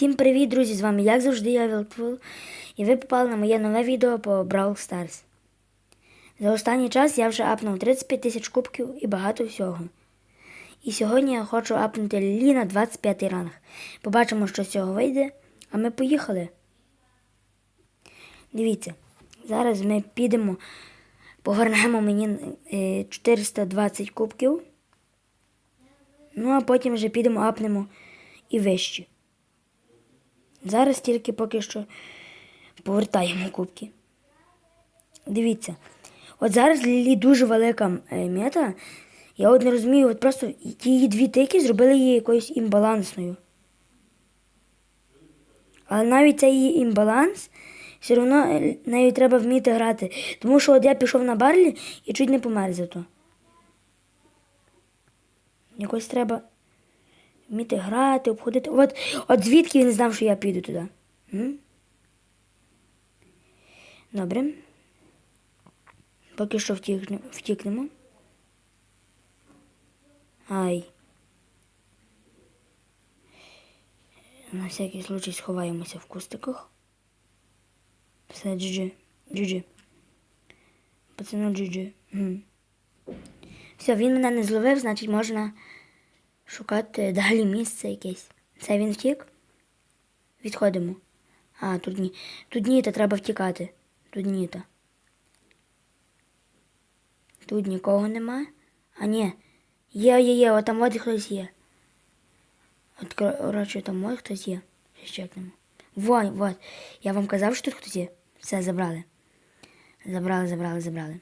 Всім привіт, друзі! З вами, як завжди, я Вілтфул, і ви попали на моє нове відео по Brawl Stars. За останній час я вже апнув 35 тисяч кубків і багато всього. І сьогодні я хочу апнути Лілі на 25 ранг. Побачимо, що з цього вийде, а ми поїхали. Дивіться, зараз ми підемо, погорнемо мені е, 420 кубків. Ну, а потім вже підемо апнемо і вище. Зараз тільки поки що повертаємо кубки. Дивіться, от зараз Лілі дуже велика е, мета. Я от не розумію, от просто її дві тики зробили її якоюсь імбалансною. Але навіть цей її імбаланс, все одно е, нею треба вміти грати. Тому що от я пішов на барлі і чуть не помер за то. Якось треба вміти грати, обходити. От, от звідки він знав, що я піду туди? М? Добре. Поки що втікне, втікнемо. Ай. На всякий случай сховаємося в кустиках. Все, GG. GG. Пацану GG. Все, він мене не зловив, значить можна шукати далі місце якесь. Це він втік? Відходимо. А, тут ні. Тут ні, то треба втікати. Тут ні то. Тут нікого нема. А ні. Є, є, є, от там от хтось є. От, коротше, там от хтось є. Ще чекнемо. Вон, вот. Я вам казав, що тут хтось є. Все, забрали. Забрали, забрали, забрали.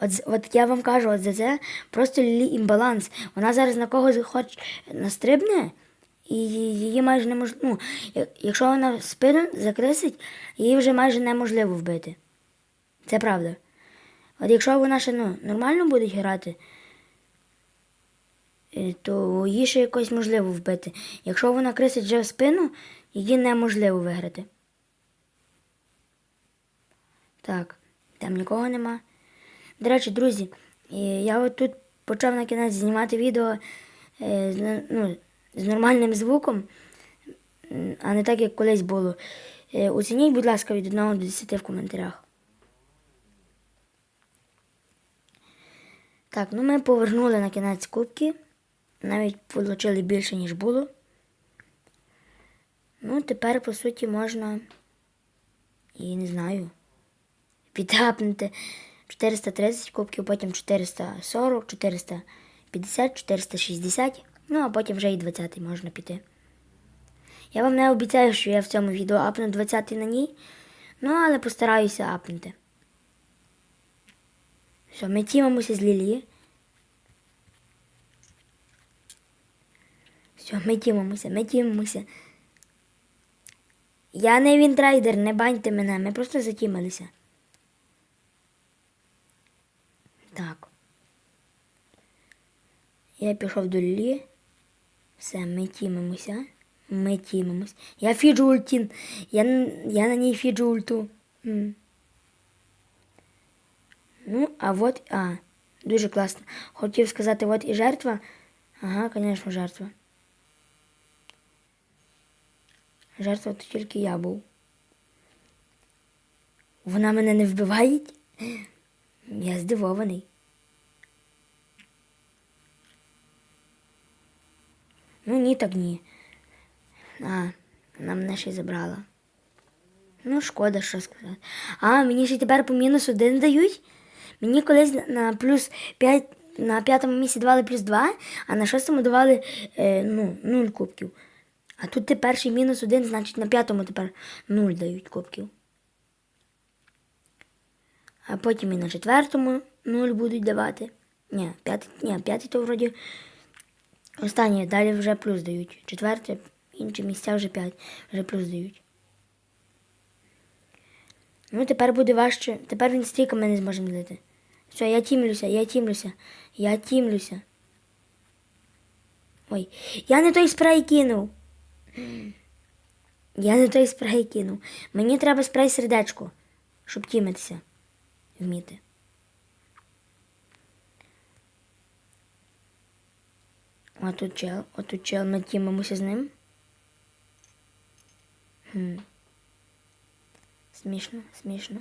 От, от я вам кажу, от за це просто лілі імбаланс. Вона зараз на когось хоч настрибне, і її майже неможливо. Ну, якщо вона спину закрисить, її вже майже неможливо вбити. Це правда. От якщо вона ще ну, нормально буде грати, е, то її ще якось можливо вбити. Якщо вона крисить вже в спину, її неможливо виграти. Так, там нікого нема. До речі, друзі, е, я от тут почав на кінець знімати відео е, з, ну, з нормальним звуком, а не так, як колись було. Е, Оцініть, будь ласка, від 1 до 10 в коментарях. Так, ну ми повернули на кінець кубки. Навіть отримали більше, ніж було. Ну, тепер, по суті, можна. І не знаю. Підтапнути 430 кубків, потім 440, 450, 460. Ну, а потім вже і 20 можна піти. Я вам не обіцяю, що я в цьому відео апну 20 на ній. Ну, але постараюся апнути. Все, ми тімимося з Лілі. Все, ми тімимося, ми тімимося. Я не вінтрайдер, не баньте мене, ми просто затімилися. Так. Я пішов до Лілі. Все, ми тімимося. Ми тімимось. Я фіджу ультін. Я, я на ній фіджу ульту. М. Ну, а вот, а, дуже класно. Хотів сказати, от і жертва. Ага, звісно, жертва. Жертва то тільки я був. Вона мене не вбиває? Я здивований. Ну ні, так ні. А, вона мене ще забрала. Ну, шкода, що сказати. А, мені ще тепер по мінус один дають. Мені колись на- плюс 5, на п'ятому місці давали плюс 2, а на шостому давали е, ну, 0 кубків. А тут тепер ще мінус один, значить на п'ятому тепер 0 дають кубків. А потім і на четвертому 0 будуть давати. Ні, п'ятий, ні, п'ятий то вроді останнє, далі вже плюс дають. Четверте, інші місця вже 5, вже плюс дають. Ну, тепер буде важче. Тепер він стільки ми не зможемо злити. Все, я тімлюся, я тімлюся, я тімлюся. Ой, я не той спрей кинув. Я не той спрей кинув. Мені треба спрей сердечко, щоб тімитися. Вміти. А тут чел, отут чел, ми тімимося з ним. Хм. Смішно, смішно.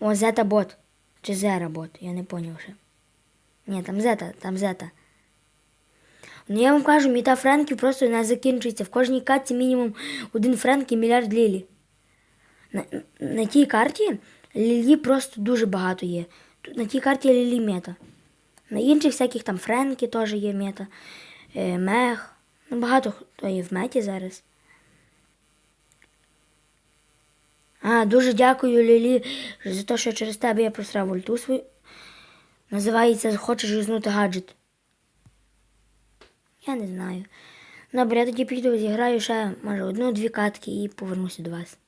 О, зета бот. Чи зера бот, я не поняв ще. Ні, там зета, там зета. Ну я вам кажу, міта франків просто не закінчується. В кожній катці мінімум один франк і мільярд лілі. На, на тій карті лілі просто дуже багато є. На тій карті лілі мета. На інших всяких там френки теж є мета. Е, мех. Ну, багато хто є в меті зараз. А, дуже дякую, Лілі, за те, що через тебе я просрав ульту свою. Називається Хочеш юзнути гаджет. Я не знаю. Добре, я тоді піду зіграю ще, може, одну-дві катки і повернуся до вас.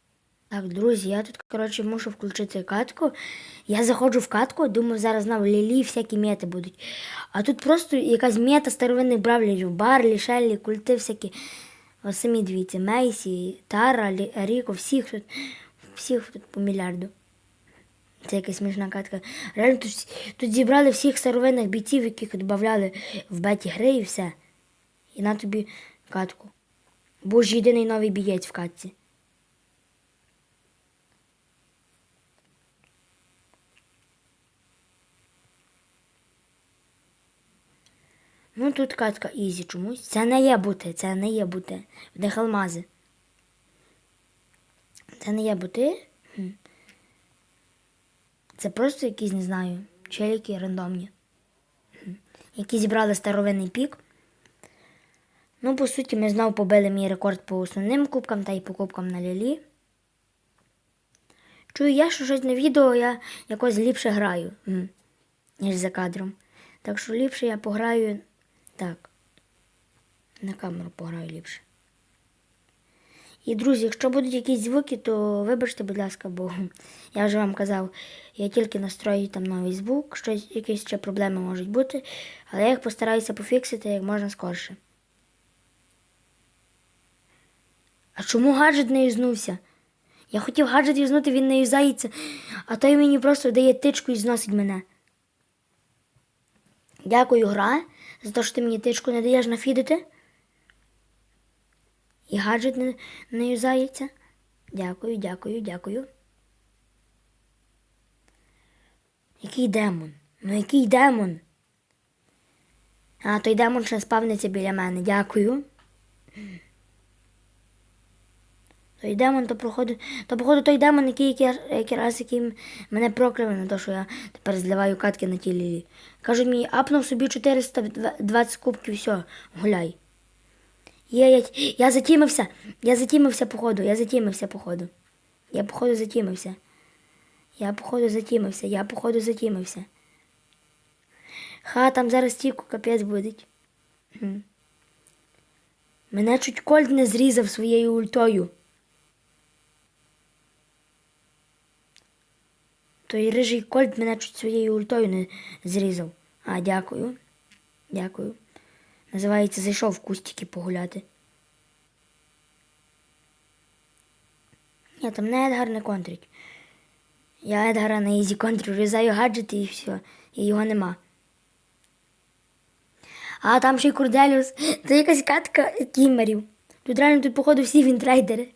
Так, друзі, я тут, коротше, мушу включити катку. Я заходжу в катку, думаю, зараз знову лілі всякі мети будуть. А тут просто якась мета старовинних бравлерів. Барлі, Шеллі, культи всякі. Ось самі дивіться, Мейсі, Тара, Лі- Ріко, всіх тут, всіх тут по мільярду. Це якась смішна катка. Реально тут, тут зібрали всіх старовинних бійців, яких додавали в беті гри і все. І на тобі катку. Був ж єдиний новий бієць в катці. Ну тут катка ізі чомусь. Це не є бути, це не є бути. В них алмази. Це не є бути. Це просто якісь, не знаю, челіки рандомні. Які зібрали старовинний пік. Ну, по суті, ми знову побили мій рекорд по основним кубкам та й по кубкам на лілі. Чую я, що щось на відео я якось ліпше граю, ніж за кадром. Так що ліпше я пограю так. На камеру пограю ліпше. І, друзі, якщо будуть якісь звуки, то вибачте, будь ласка, бо я вже вам казав, я тільки настрою там новий звук, щось, якісь ще проблеми можуть бути, але я їх постараюся пофіксити як можна скорше. А чому гаджет не юзнувся? Я хотів гаджет юзнути, він не юзається, а той мені просто дає тичку і зносить мене. Дякую, гра, за те, що ти мені тичку не даєш нафідити. І гаджет не, не юзається. Дякую, дякую, дякую. Який демон? Ну який демон? А, той демон ще спавниться біля мене. Дякую. Той демон, то проходить. То походу той демон, який, який, раз який мене прокляв на те, що я тепер зливаю катки на ті лілі. Кажуть мені, апнув собі 420 кубків, все, гуляй. Є, я, я затімився, я затімився, походу, я затімився, походу. Я, походу, затімився. Я, походу, затімився, я, походу, затімився. Ха, там зараз тільки капець буде. Мене чуть кольт не зрізав своєю ультою. Той рижий кольт мене чуть своєю ультою не зрізав. А, дякую. Дякую. Називається зайшов в кустики погуляти. Ні, там не Едгар не контрить. Я Едгара на ізі контрю, різаю гаджети і все. І його нема. А там ще й Курделіус. Це якась катка кімерів. Тут реально тут, походу, всі вінтрейдери.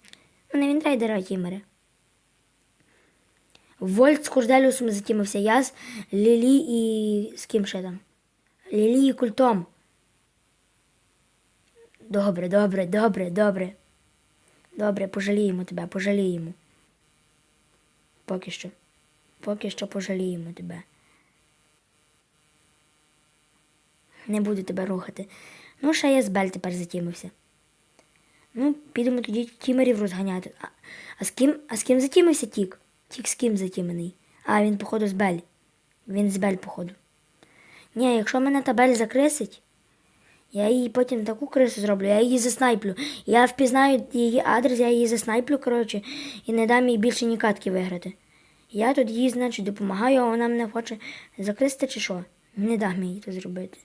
Ну, не вінтрейдери, а кімери. Вольт з Курделіусом затімився. Я з Лілі і з ким ще там? Лілі і культом. Добре, добре, добре, добре. Добре, пожаліємо тебе, пожаліємо. Поки що. Поки що пожаліємо тебе. Не буду тебе рухати. Ну, ще я з Бель тепер затімився. Ну, підемо тоді тімерів розганяти. А, а з ким, а з ким затімився Тік? Тік з ким затімений? А, він, походу, з Бель. Він з Бель, походу. Ні, якщо мене та Бель закрисить, я їй потім таку крису зроблю, я її заснайплю. Я впізнаю її адрес, я її заснайплю, коротше, і не дам їй більше ні катки виграти. Я тут їй, значить, допомагаю, а вона мене хоче закристи чи що? Не дам їй це зробити.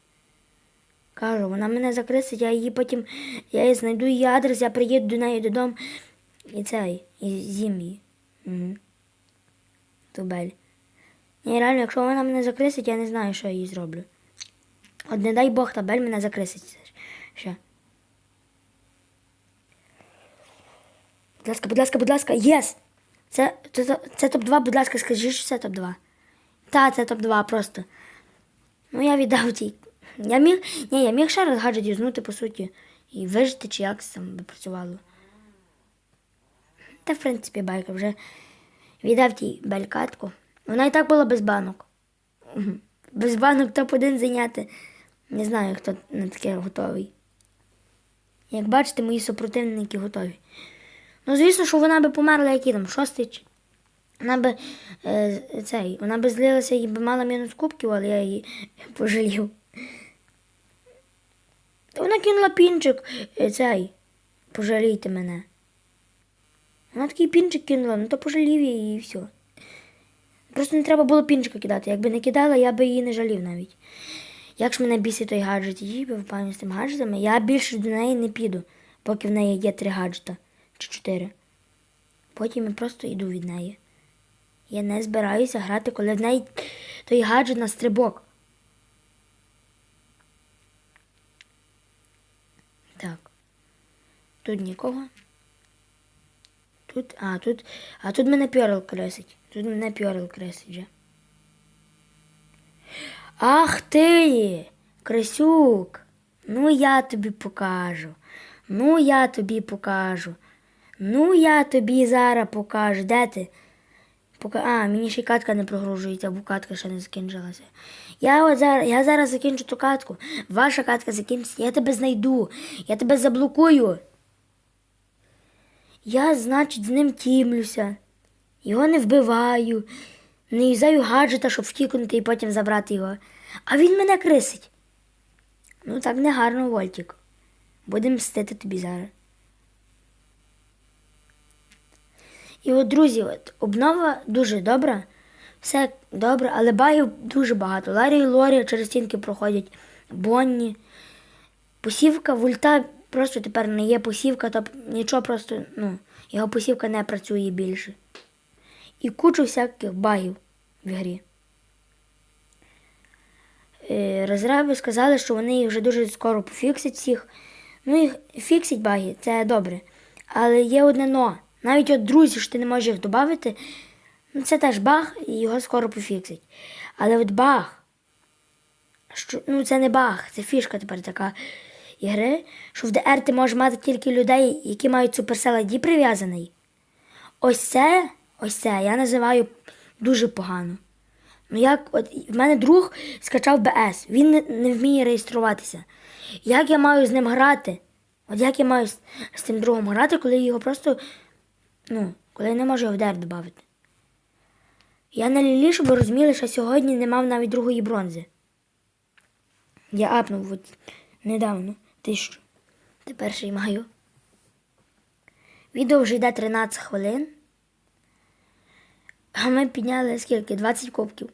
Кажу, вона мене закрисить, я її потім, я її знайду її адрес, я приїду до неї додому і цей, і з'їм її. Угу. Тубель. Ні, реально, якщо вона мене закрисить, я не знаю, що я їй зроблю. От не дай Бог, табель мене закрисить ще. Будь ласка, будь ласка, будь ласка, єс! Це, це, це топ-2, будь ласка, скажи, що це топ-2. Та, це топ-2 просто. Ну, я віддав тій. Я міг. Ні, я міг ще раз гаджет юзнути, по суті, і вижити, чи як там би працювало. Та, в принципі, байка вже віддав тій белькатку. Вона і так була без банок. Без банок топ-1 зайняти. Не знаю, хто на таке готовий. Як бачите, мої супротивники готові. Ну, звісно, що вона би померла, який там, шостий. чи- Вона би е, цей, вона би злилася і би мала мінус кубків, але я її пожалів. Вона кинула пінчик е, цей. Пожалійте мене. Вона такий пінчик кинула, ну то пожалів її і все. Просто не треба було пінчика кидати. Якби не кидала, я би її не жалів навіть. Як ж мене бісить той гаджет, їй би впевнений з тим гаджетами, я більше до неї не піду, поки в неї є три гаджета чи чотири. Потім я просто йду від неї. Я не збираюся грати, коли в неї той гаджет на стрибок. Так. Тут нікого. Тут. А, тут. А тут мене пьорл кресить. Тут мене пьорл кресить вже. Ах ти, Крисюк. Ну я тобі покажу. Ну я тобі покажу. Ну я тобі зараз покажу. Де ти? Пока... А, мені ще й катка не прогружується, бо катка ще не закінчилася. Я от зараз, я зараз закінчу ту катку. Ваша катка закінчиться. Я тебе знайду. Я тебе заблокую. Я, значить, з ним тімлюся. Його не вбиваю, не юзаю гаджета, щоб втікнути і потім забрати його. А він мене крисить. Ну так не гарно, Вольтік. Будемо мстити тобі зараз. І от, друзі, от, обнова дуже добра, все добре, але багів дуже багато. Ларі і Лорі через стінки проходять, Бонні. Посівка вульта просто тепер не є посівка, тобто нічого просто, ну, його посівка не працює більше. І кучу всяких багів в грі. Е, Розраби сказали, що вони їх вже дуже скоро пофіксять всіх. Ну, їх фіксять баги, це добре. Але є одне но. Навіть от друзі, що ти не можеш їх додати, ну це теж баг, і його скоро пофіксять. Але от баг, що, ну це не баг, це фішка тепер така ігри, що в DR ти можеш мати тільки людей, які мають Supercell ID прив'язаний. Ось це, ось це я називаю дуже погано. Ну як от в мене друг скачав БС, він не, не вміє реєструватися. Як я маю з ним грати? От як я маю з, з цим другом грати, коли його просто. Ну, коли я не можу його в ДР додати? Я на лілі, щоб ви розуміли, що сьогодні не мав навіть другої бронзи. Я апнув от недавно тисячу. Тепер ще й маю. Відео вже йде 13 хвилин. А ми підняли скільки? 20 кубків.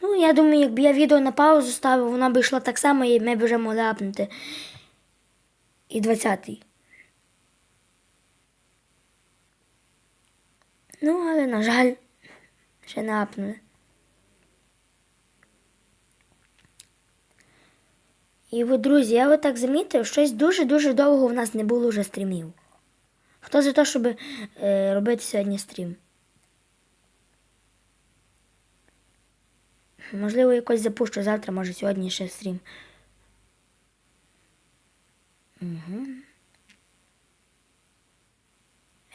Ну, я думаю, якби я відео на паузу ставив, вона б йшла так само, і ми б вже могли апнути. І 20-й. Ну, але, на жаль, ще не апнули. І от, друзі, я так замітив, щось дуже-дуже довго в нас не було вже стрімів. Хто за те, щоб е, робити сьогодні стрім? Можливо, якось запущу завтра, може сьогодні ще стрім. Угу.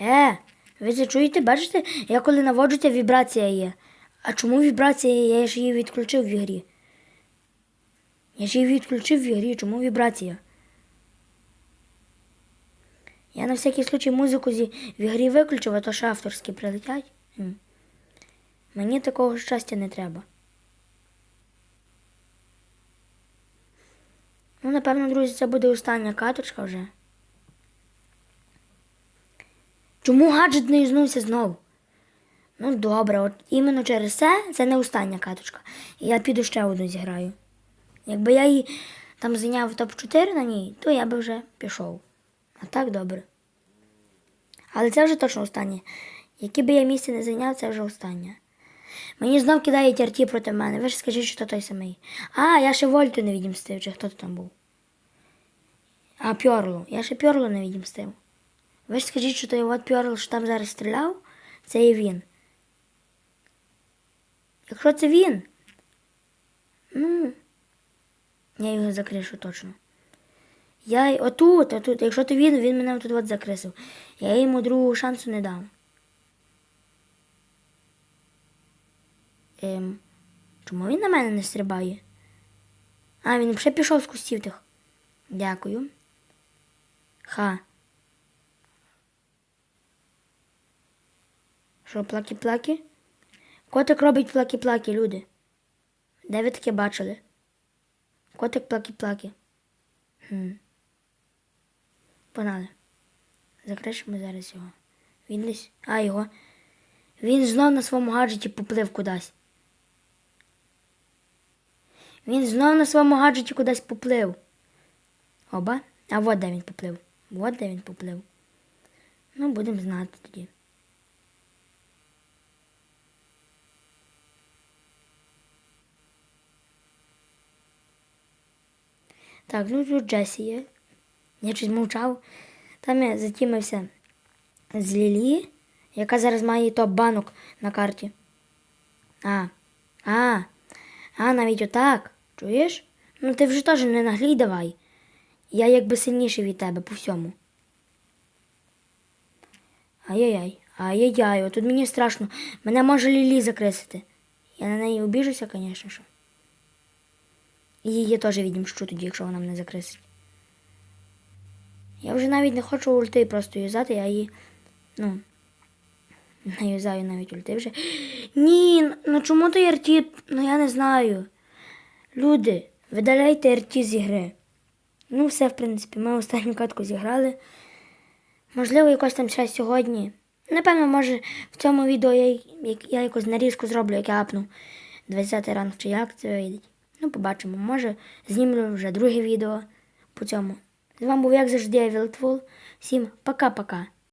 Е, ви це чуєте? Бачите, я коли наводжу, ця вібрація є. А чому вібрація є? Я ж її відключив в ігрі. Я ж її відключив в ігрі, чому вібрація? Я на всякий случай музику зі в ігрі виключив, а то ж авторські прилетять. Мені такого щастя не треба. Ну, напевно, друзі, це буде остання каточка вже. Чому гаджет не юзнувся знову? Ну, добре, от іменно через це це не остання каточка. Я піду ще одну зіграю. Якби я її там зайняв топ-4 на ній, то я би вже пішов. А так добре. Але це вже точно останнє. Яке би я місце не зайняв, це вже останнє. Мені знов кидають арті проти мене. Ви ж скажіть, що то той самий. А, я ще Вольту не відімстив, чи хто то там був. А Пьорло. Я ще Пьорло не відімстив. Ви ж скажіть, що той от Пьорло, що там зараз стріляв, це і він. Якщо це він, ну, я його закришу точно. Я отут, отут, якщо то він, він мене отут от закрисив. Я йому другого шансу не дам. Ем, чому він на мене не стрибає? А, він вже пішов з кустів тих. Дякую. Ха. Що, плакі-плакі? Котик робить плакі-плакі, люди. Де ви таке бачили? Котик плакі-плакі. Хм. Погнали. Закришимо зараз його. Він десь. А, його. Він знов на своєму гаджеті поплив кудись. Він знов на своєму гаджеті кудись поплив. Оба? А от де він поплив. От де він поплив. Ну, будемо знати тоді. Так, ну тут Джесі є. Я щось мовчав. Там я затімився з Лілі, яка зараз має топ банок на карті. А, а, а, навіть отак. Чуєш? Ну ти вже теж не наглій давай. Я якби сильніший від тебе по всьому. Ай-яй-яй, ай-яй-яй, отут мені страшно. Мене може Лілі закресити. Я на неї обіжуся, звісно ж. І її теж відімщу тоді, якщо вона мене закрисить. Я вже навіть не хочу ульти просто юзати, я її. Ну. Не юзаю навіть ульти вже. Ні, ну чому то РТ? Ну я не знаю. Люди, видаляйте РТ з ігри. Ну, все, в принципі, ми останню катку зіграли. Можливо, якось там ще сьогодні. Напевно, може, в цьому відео я, я якусь нарізку зроблю, як я апну 20 ранг чи як це вийде. Ну, побачимо. Може, знімлю вже друге відео по цьому. З вами був, як завжди, Вілтвул. Всім пока-пока.